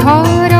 কীর্তন